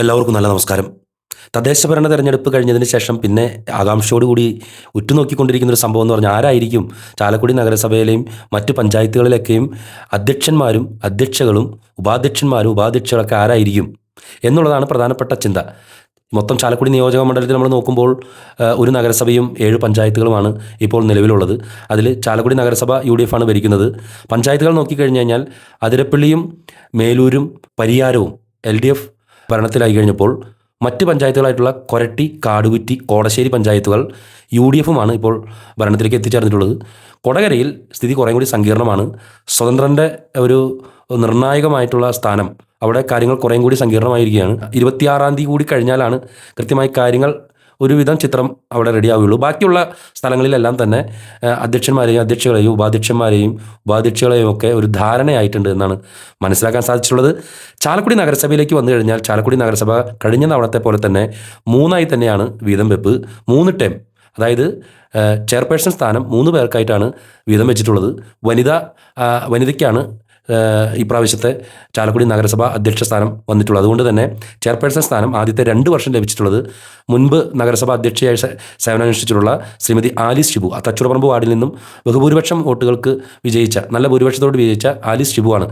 എല്ലാവർക്കും നല്ല നമസ്കാരം. തദ്ദേശ ഭരണ തെരഞ്ഞെടുപ്പ് കഴിഞ്ഞതിന് ശേഷം പിന്നെ ആകാംക്ഷയോടുകൂടി ഉറ്റുനോക്കിക്കൊണ്ടിരിക്കുന്ന ഒരു സംഭവം എന്ന് പറഞ്ഞാൽ ആരായിരിക്കും ചാലക്കുടി നഗരസഭയിലെയും മറ്റ് പഞ്ചായത്തുകളിലൊക്കെയും അധ്യക്ഷന്മാരും അധ്യക്ഷകളും ഉപാധ്യക്ഷന്മാരും ഉപാധ്യക്ഷകളൊക്കെ ആരായിരിക്കും എന്നുള്ളതാണ് പ്രധാനപ്പെട്ട ചിന്ത. മൊത്തം ചാലക്കുടി നിയോജക മണ്ഡലത്തിൽ നമ്മൾ നോക്കുമ്പോൾ ഒരു നഗരസഭയും ഏഴ് പഞ്ചായത്തുകളുമാണ് ഇപ്പോൾ നിലവിലുള്ളത്. അതിൽ ചാലക്കുടി നഗരസഭ യു ഡി എഫ് ആണ് ഭരിക്കുന്നത്. പഞ്ചായത്തുകൾ നോക്കിക്കഴിഞ്ഞ് കഴിഞ്ഞാൽ അതിരപ്പള്ളിയും മേലൂരും പരിയാരവും എൽ ഡി എഫ് ഭരണത്തിലായി കഴിഞ്ഞപ്പോൾ മറ്റ് പഞ്ചായത്തുകളായിട്ടുള്ള കൊരട്ടി കാടുകുറ്റി കോടശ്ശേരി പഞ്ചായത്തുകൾ യു ഡി എഫുമാണ് ഇപ്പോൾ ഭരണത്തിലേക്ക് എത്തിച്ചേർന്നിട്ടുള്ളത്. കൊടകരയിൽ സ്ഥിതി കുറേ കൂടി സങ്കീർണമാണ്. സ്വതന്ത്രന്റെ ഒരു നിർണായകമായിട്ടുള്ള സ്ഥാനം അവിടെ കാര്യങ്ങൾ കുറേ കൂടി സങ്കീർണമായിരിക്കുകയാണ്. ഇരുപത്തിയാറാം തീയതി കൂടി കഴിഞ്ഞാലാണ് കൃത്യമായി കാര്യങ്ങൾ ഒരുവിധം ചിത്രം അവിടെ റെഡിയാവുകയുള്ളൂ ബാക്കിയുള്ള സ്ഥലങ്ങളിലെല്ലാം തന്നെ അധ്യക്ഷന്മാരെയും അധ്യക്ഷകളെയും ഉപാധ്യക്ഷന്മാരെയും ഉപാധ്യക്ഷകളെയും ഒക്കെ ഒരു ധാരണയായിട്ടുണ്ട് എന്നാണ് മനസ്സിലാക്കാൻ സാധിച്ചിട്ടുള്ളത്. ചാലക്കുടി നഗരസഭയിലേക്ക് വന്നു കഴിഞ്ഞാൽ ചാലക്കുടി നഗരസഭ കഴിഞ്ഞ തവണത്തെ പോലെ തന്നെ മൂന്നായി തന്നെയാണ് വീതം വെപ്പ്. മൂന്ന് ടൈം അതായത് ചെയർപേഴ്സൺ സ്ഥാനം മൂന്ന് പേർക്കായിട്ടാണ് വീതം വെച്ചിട്ടുള്ളത്. വനിത വനിതയ്ക്കാണ് ആ, ഈ പ്രാവശ്യത്തെ ചാലക്കുടി നഗരസഭ അധ്യക്ഷ സ്ഥാനം വന്നിട്ടുള്ളത് അതുകൊണ്ട് തന്നെ ചെയർപേഴ്സൺ സ്ഥാനം ആദ്യത്തെ രണ്ട് വർഷം ലഭിച്ചിട്ടുള്ളത് മുൻപ് നഗരസഭ അധ്യക്ഷയായി സേവനമനുഷ്ഠിച്ചിട്ടുള്ള ശ്രീമതി ആലിസ് ഷിബു ആ തച്ചുറപ്പറമ്പ് വാർഡിൽ നിന്നും ബഹുഭൂരിപക്ഷം വോട്ടുകൾക്ക് വിജയിച്ച നല്ല ഭൂരിപക്ഷത്തോട് വിജയിച്ച ആലിസ് ഷിബുവാണ്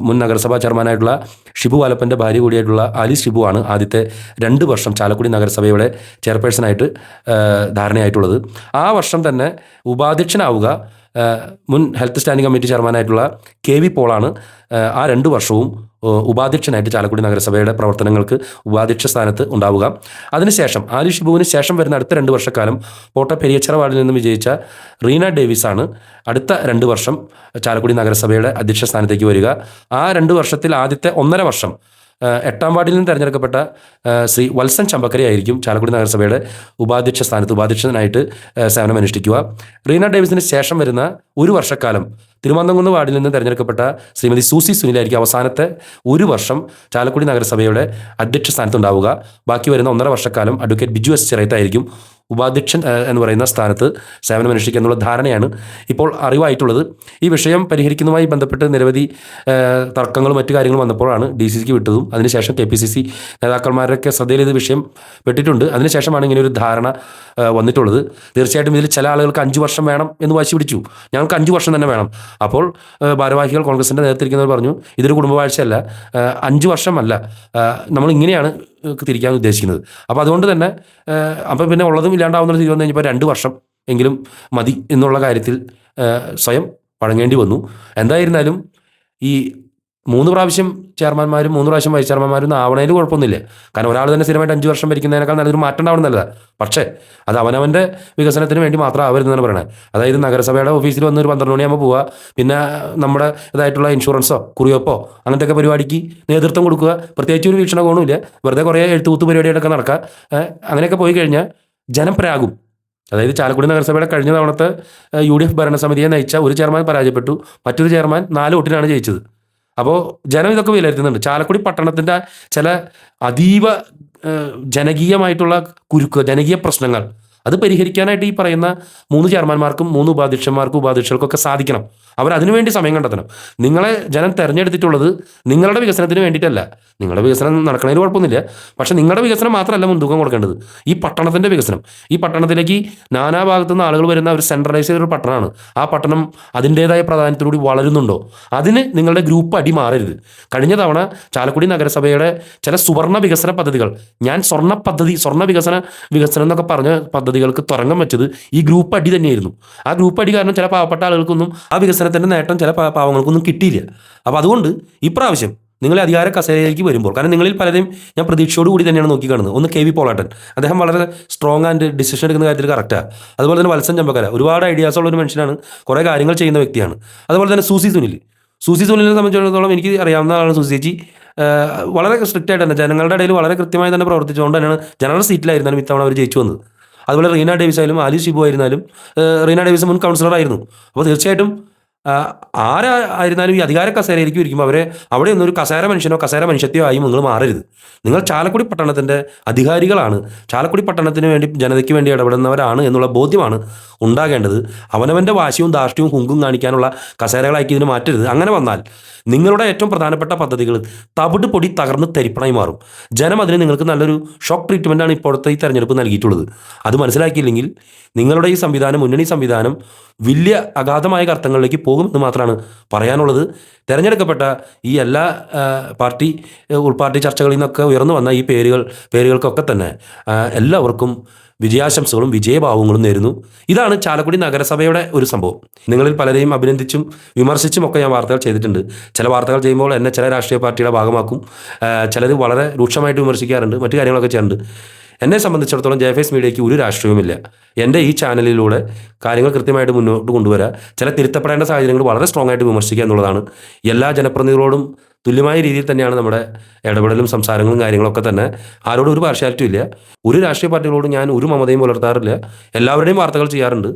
മുൻ നഗരസഭാ ചെയർമാനായിട്ടുള്ള ഷിബു വാലപ്പന്റെ ഭാര്യ കൂടിയായിട്ടുള്ള ആലിസ് ആണ്. ആദ്യത്തെ രണ്ട് വർഷം ചാലക്കുടി നഗരസഭയുടെ ചെയർപേഴ്സണായിട്ട് ധാരണയായിട്ടുള്ളത് ആ വർഷം തന്നെ ഉപാധ്യക്ഷനാവുക മുൻ ഹെൽത്ത് സ്റ്റാൻഡിംഗ് കമ്മിറ്റി ചെയർമാനായിട്ടുള്ള കെ വി പോളാണ് ആ, രണ്ട് വർഷവും ഉപാധ്യക്ഷനായിട്ട് ചാലക്കുടി നഗരസഭയുടെ പ്രവർത്തനങ്ങൾക്ക് ഉപാധ്യക്ഷ സ്ഥാനത്ത് ഉണ്ടാവുക. അതിനുശേഷം ആരിഷ് ഷിബുവിന് ശേഷം വരുന്ന അടുത്ത രണ്ട് വർഷക്കാലം പോട്ട പെരിയച്ചറ വാർഡിൽ നിന്നും വിജയിച്ച റീന ഡേവിസ് ആണ് അടുത്ത രണ്ട് വർഷം ചാലക്കുടി നഗരസഭയുടെ അധ്യക്ഷ സ്ഥാനത്തേക്ക് വരിക. ആ രണ്ട് വർഷത്തിൽ ആദ്യത്തെ ഒന്നര വർഷം എട്ടാം വാർഡിൽ നിന്ന് തെരഞ്ഞെടുക്കപ്പെട്ട ശ്രീ വത്സൻ ചമ്പക്കരി ആയിരിക്കും ചാലക്കുടി നഗരസഭയുടെ ഉപാധ്യക്ഷ സ്ഥാനത്ത് ഉപാധ്യക്ഷനായിട്ട് സേവനം അനുഷ്ഠിക്കുക. റീന ഡേവിസിന് ശേഷം വരുന്ന ഒരു വർഷക്കാലം തിരുവനന്തപുരം വാർഡിൽ നിന്ന് തെരഞ്ഞെടുക്കപ്പെട്ട ശ്രീമതി സൂസി സുനിലായിരിക്കും അവസാനത്തെ ഒരു വർഷം ചാലക്കുടി നഗരസഭയുടെ അധ്യക്ഷ സ്ഥാനത്തുണ്ടാവുക. ബാക്കി വരുന്ന ഒന്നര വർഷക്കാലം അഡ്വക്കേറ്റ് ബിജു എസ് ചിറയത്തായിരിക്കും ഉപാധ്യക്ഷൻ എന്ന് പറയുന്ന സ്ഥാനത്ത് സേവനം അനുഷ്ഠിക്കുക എന്നുള്ള ധാരണയാണ് ഇപ്പോൾ അറിവായിട്ടുള്ളത്. ഈ വിഷയം പരിഹരിക്കുന്നതുമായി ബന്ധപ്പെട്ട് നിരവധി തർക്കങ്ങളും മറ്റു കാര്യങ്ങളും വന്നപ്പോഴാണ് ഡി സി സിക്ക് വിട്ടതും. അതിനുശേഷം കെ പി സി സി നേതാക്കന്മാരൊക്കെ ശ്രദ്ധയിൽ ഇത് വിഷയം പെട്ടിട്ടുണ്ട്. അതിനുശേഷമാണ് ഇങ്ങനെ ഒരു ധാരണ വന്നിട്ടുള്ളത്. തീർച്ചയായിട്ടും ഇതിൽ ചില ആളുകൾക്ക് അഞ്ച് വർഷം വേണം എന്ന് വാശി പിടിച്ചു. ഞങ്ങൾക്ക് അഞ്ച് വർഷം തന്നെ വേണം. അപ്പോൾ ഭാരവാഹികൾ കോൺഗ്രസിന്റെ നേതൃത്വത്തിരിക്കുന്നവർ പറഞ്ഞു ഇതൊരു കുടുംബവാഴ്ചയല്ല അഞ്ച് വർഷമല്ല. നമ്മൾ ഇങ്ങനെയാണ് തിരിക്കാൻ ഉദ്ദേശിക്കുന്നത്. അപ്പോൾ അതുകൊണ്ട് തന്നെ അപ്പം പിന്നെ ഉള്ളതും ഇല്ലാണ്ടാവുന്ന സ്ഥിതി വന്നു കഴിഞ്ഞപ്പോൾ രണ്ട് വർഷം എങ്കിലും മതി എന്നുള്ള കാര്യത്തിൽ സ്വയം വഴങ്ങേണ്ടി വന്നു. എന്തായിരുന്നാലും ഈ മൂന്ന് പ്രാവശ്യം ചെയർമാന്മാരും മൂന്ന് പ്രാവശ്യം വൈസ് ചെയർമാന്മാരും ആവണേൽ കുഴപ്പമൊന്നുമില്ല. കാരണം ഒരാൾ തന്നെ സ്ഥിരമായിട്ട് അഞ്ച് വർഷം ഭരിക്കുന്നതിനേക്കാൾ നല്ലൊരു മാറ്റം ഉണ്ടാവണം നല്ലതാണ് പക്ഷേ അത് അവനവന്റെ വികസനത്തിന് വേണ്ടി മാത്രം ആവരുതെന്നാണ് പറയുന്നത് അതായത് നഗരസഭയുടെ ഓഫീസിൽ വന്ന് ഒരു പന്ത്രണ്ട് മണിയാകുമ്പോൾ പോവുക പിന്നെ നമ്മുടെ ഇതായിട്ടുള്ള ഇൻഷുറൻസോ കുറിയോപ്പോ അങ്ങനത്തെയൊക്കെ പരിപാടിക്ക് നേതൃത്വം കൊടുക്കുക. പ്രത്യേകിച്ച് ഒരു വീക്ഷണകോണമില്ല വെറുതെ കുറേ എഴുത്തുകൂത്ത് പരിപാടികളൊക്കെ നടക്കുക. അങ്ങനെയൊക്കെ പോയി കഴിഞ്ഞാൽ ജനം പ്രാകും. അതായത് ചാലക്കുടി നഗരസഭയുടെ കഴിഞ്ഞ തവണത്തെ യു ഡി എഫ് ഭരണസമിതിയെ നയിച്ച ഒരു ചെയർമാൻ പരാജയപ്പെട്ടു. മറ്റൊരു ചെയർമാൻ നാല് വോട്ടിനാണ് ജയിച്ചത്. അപ്പോൾ ജനം ഇതൊക്കെ വിലയിരുത്തുന്നുണ്ട്. ചാലക്കുടി പട്ടണത്തിന്റെ ചില അതീവ ജനകീയമായിട്ടുള്ള കുരുക്ക് ജനകീയ പ്രശ്നങ്ങൾ അത് പരിഹരിക്കാനായിട്ട് ഈ പറയുന്ന മൂന്ന് ചെയർമാന്മാർക്കും മൂന്ന് ഉപാധ്യക്ഷന്മാർക്കും ഉപാധ്യക്ഷർക്കൊക്കെ സാധിക്കണം. അവർ അതിനുവേണ്ടി സമയം കണ്ടെത്തണം. നിങ്ങളെ ജനം തെരഞ്ഞെടുത്തിട്ടുള്ളത് നിങ്ങളുടെ വികസനത്തിന് വേണ്ടിയിട്ടല്ല. നിങ്ങളുടെ വികസനം നടക്കണതിന് കുഴപ്പമൊന്നുമില്ല. പക്ഷേ നിങ്ങളുടെ വികസനം മാത്രമല്ല മുൻതൂക്കം കൊടുക്കേണ്ടത്. ഈ പട്ടണത്തിന്റെ വികസനം. ഈ പട്ടണത്തിലേക്ക് നാനാഭാഗത്തു നിന്ന് ആളുകൾ വരുന്ന ഒരു സെൻട്രലൈസ് ചെയ്തൊരു പട്ടണമാണ്. ആ പട്ടണം അതിന്റേതായ പ്രാധാന്യത്തോടുകൂടി വളരുന്നുണ്ടോ? അതിന് നിങ്ങളുടെ ഗ്രൂപ്പ് അടി മാറരുത്. കഴിഞ്ഞ തവണ ചാലക്കുടി നഗരസഭയുടെ ചില സുവർണ വികസന പദ്ധതികൾ ഞാൻ സ്വർണ പദ്ധതി സ്വർണ വികസന വികസനം എന്നൊക്കെ പറഞ്ഞ പദ്ധതികൾക്ക് തുറങ്കം വെച്ചത് ഈ ഗ്രൂപ്പ് അടി തന്നെയായിരുന്നു. ആ ഗ്രൂപ്പ് അടി കാരണം ചില പാവപ്പെട്ട ആളുകൾക്കൊന്നും ആ വികസനത്തിന്റെ നേട്ടം ചില പാവങ്ങൾക്കൊന്നും കിട്ടിയില്ല. അപ്പോൾ അതുകൊണ്ട് ഇപ്രാവശ്യം നിങ്ങൾ അധികാര കസേരയിലേക്ക് വരുമ്പോൾ കാരണം നിങ്ങളിൽ പലരെയും ഞാൻ പ്രതീക്ഷയോടുകൂടി തന്നെയാണ് നോക്കി കാണുന്നത്. ഒന്ന് കെ വി പോളാട്ടൻ. അദ്ദേഹം വളരെ സ്ട്രോങ് ആൻഡ് ഡിസിഷൻ എടുക്കുന്ന കാര്യത്തിൽ കറക്റ്റാണ് അതുപോലെ തന്നെ വത്സൻ ചമ്പക്കര. ഒരുപാട് ഐഡിയാസ് ഉള്ള ഒരു മനുഷ്യനാണ്. കുറേ കാര്യങ്ങൾ ചെയ്യുന്ന വ്യക്തിയാണ്. അതുപോലെ തന്നെ സൂസി സുനിൽ. സൂസി സുനിലിനെ സംബന്ധിച്ചിടത്തോളം എനിക്ക് അറിയാവുന്ന ആളാണ് സൂസി ചേച്ചി. വളരെ സ്ട്രിക്റ്റ് ആയിട്ട് തന്നെ ജനങ്ങളുടെ ഇടയിൽ വളരെ കൃത്യമായി തന്നെ പ്രവർത്തിച്ചുകൊണ്ട് തന്നെയാണ് ജനറൽ സീറ്റിലായിരുന്നാലും ഇത്തവണ അവർ ജയിച്ചു വന്നത്. അതുപോലെ റീന ഡേവിസ് ആയാലും ആലി ഷിബു ആയിരുന്നാലും റീന ഡേവിസ് മുൻ കൗൺസിലർ ആയിരുന്നു. അപ്പോൾ തീർച്ചയായിട്ടും ആരായിരുന്നാലും ഈ അധികാര കസേരയിലേക്ക് ഇരിക്കുമ്പോൾ അവരെ അവിടെ ഒന്നും ഒരു കസേര മനുഷ്യനോ കസേര മനുഷ്യത്തെയോ ആയി നിങ്ങൾ മാറരുത്. നിങ്ങൾ ചാലക്കുടി പട്ടണത്തിന്റെ അധികാരികളാണ്. ചാലക്കുടി പട്ടണത്തിന് വേണ്ടി ജനതയ്ക്ക് വേണ്ടി ഇടപെടുന്നവരാണ് എന്നുള്ള ബോധ്യമാണ് ഉണ്ടാകേണ്ടത്. അവനവന്റെ വാശിയും ധാർഷ്ട്യവും കുങ്കും കാണിക്കാനുള്ള കസേരകളാക്കി ഇതിന് മാറ്റരുത്. അങ്ങനെ വന്നാൽ നിങ്ങളുടെ ഏറ്റവും പ്രധാനപ്പെട്ട പദ്ധതികൾ തവിട് പൊടി തകർന്ന് തരിപ്പണായി മാറും. ജനം അതിന് നിങ്ങൾക്ക് നല്ലൊരു ഷോക്ക് ട്രീറ്റ്മെന്റാണ് ഇപ്പോഴത്തെ ഈ തെരഞ്ഞെടുപ്പ് നൽകിയിട്ടുള്ളത്. അത് മനസ്സിലാക്കിയില്ലെങ്കിൽ നിങ്ങളുടെ ഈ സംവിധാനം മുന്നണി സംവിധാനം വലിയ അഗാധമായ അർത്ഥങ്ങളിലേക്ക് പോകുമെന്ന് മാത്രമാണ് പറയാനുള്ളത്. തിരഞ്ഞെടുക്കപ്പെട്ട ഈ എല്ലാ പാർട്ടി ഉൾപാർട്ടി ചർച്ചകളിൽ നിന്നൊക്കെ ഉയർന്നു വന്ന ഈ പേരുകൾ പേരുകൾക്കൊക്കെ തന്നെ എല്ലാവർക്കും വിജയാശംസകളും വിജയഭാവങ്ങളും നേരുന്നു. ഇതാണ് ചാലക്കുടി നഗരസഭയുടെ ഒരു സംഭവം. നിങ്ങളിൽ പലരെയും അഭിനന്ദിച്ചും വിമർശിച്ചും ഒക്കെ ഞാൻ വാർത്തകൾ ചെയ്തിട്ടുണ്ട്. ചില വാർത്തകൾ ചെയ്യുമ്പോൾ എന്നെ ചില രാഷ്ട്രീയ പാർട്ടിയുടെ ഭാഗമാക്കും. ചിലർ വളരെ രൂക്ഷമായിട്ട് വിമർശിക്കാറുണ്ട്. മറ്റു കാര്യങ്ങളൊക്കെ ചെയ്യാറുണ്ട്. എന്നെ സംബന്ധിച്ചിടത്തോളം ജെ എഫ് എസ് മീഡിയയ്ക്ക് ഒരു രാഷ്ട്രീയവുമില്ല. എന്റെ ഈ ചാനലിലൂടെ കാര്യങ്ങൾ കൃത്യമായിട്ട് മുന്നോട്ട് കൊണ്ടുവരാ ചില തിരുത്തപ്പെടേണ്ട സാഹചര്യങ്ങൾ വളരെ സ്ട്രോങ് ആയിട്ട് വിമർശിക്കുക എന്നുള്ളതാണ്. എല്ലാ ജനപ്രതിനിധികളോടും തുല്യമായ രീതിയിൽ തന്നെയാണ് നമ്മുടെ ഇടപെടലും സംസാരങ്ങളും കാര്യങ്ങളൊക്കെ തന്നെ. ആരോടും ഒരു പാർഷ്യാലിറ്റി ഇല്ല. ഒരു രാഷ്ട്രീയ പാർട്ടികളോടും ഞാൻ ഒരു മമതയും പുലർത്താറില്ല. എല്ലാവരുടെയും വാർത്തകൾ ചെയ്യാറുണ്ട്.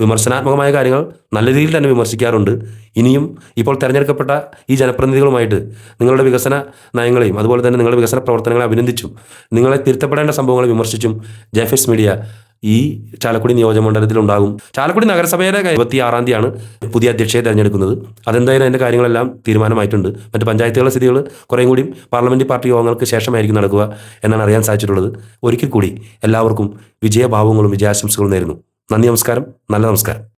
വിമർശനാത്മകമായ കാര്യങ്ങൾ നല്ല രീതിയിൽ തന്നെ വിമർശിക്കാറുണ്ട്. ഇനിയും ഇപ്പോൾ തിരഞ്ഞെടുക്കപ്പെട്ട ഈ ജനപ്രതിനിധികളുമായിട്ട് നിങ്ങളുടെ വികസന നയങ്ങളെയും അതുപോലെ തന്നെ നിങ്ങളുടെ വികസന പ്രവർത്തനങ്ങളെ അഭിനന്ദിച്ചും നിങ്ങളെ തിരുത്തപ്പെടേണ്ട സംഭവങ്ങളെ വിമർശിച്ചും ജെഫിസ് മീഡിയ ഈ ചാലക്കുടി നിയോജകമണ്ഡലത്തിൽ ഉണ്ടാകും. ചാലക്കുടി നഗരസഭയുടെ ഇരുപത്തി ആറാം തീയതിയാണ് പുതിയ അധ്യക്ഷയെ തിരഞ്ഞെടുക്കുന്നത്. അതെന്തായാലും അതിന്റെ കാര്യങ്ങളെല്ലാം തീരുമാനമായിട്ടുണ്ട്. മറ്റ് പഞ്ചായത്തുകളുടെ സ്ഥിതികൾ കുറേ കൂടി പാർലമെന്റ് പാർട്ടി യോഗങ്ങൾക്ക് ശേഷമായിരിക്കും നടക്കുക എന്നാണ് അറിയാൻ സാധിച്ചിട്ടുള്ളത്. ഒരിക്കൽ കൂടി എല്ലാവർക്കും വിജയഭാവങ്ങളും വിജയാശംസകളും നേരുന്നു. നന്ദി നമസ്കാരം. നല്ല നമസ്കാരം.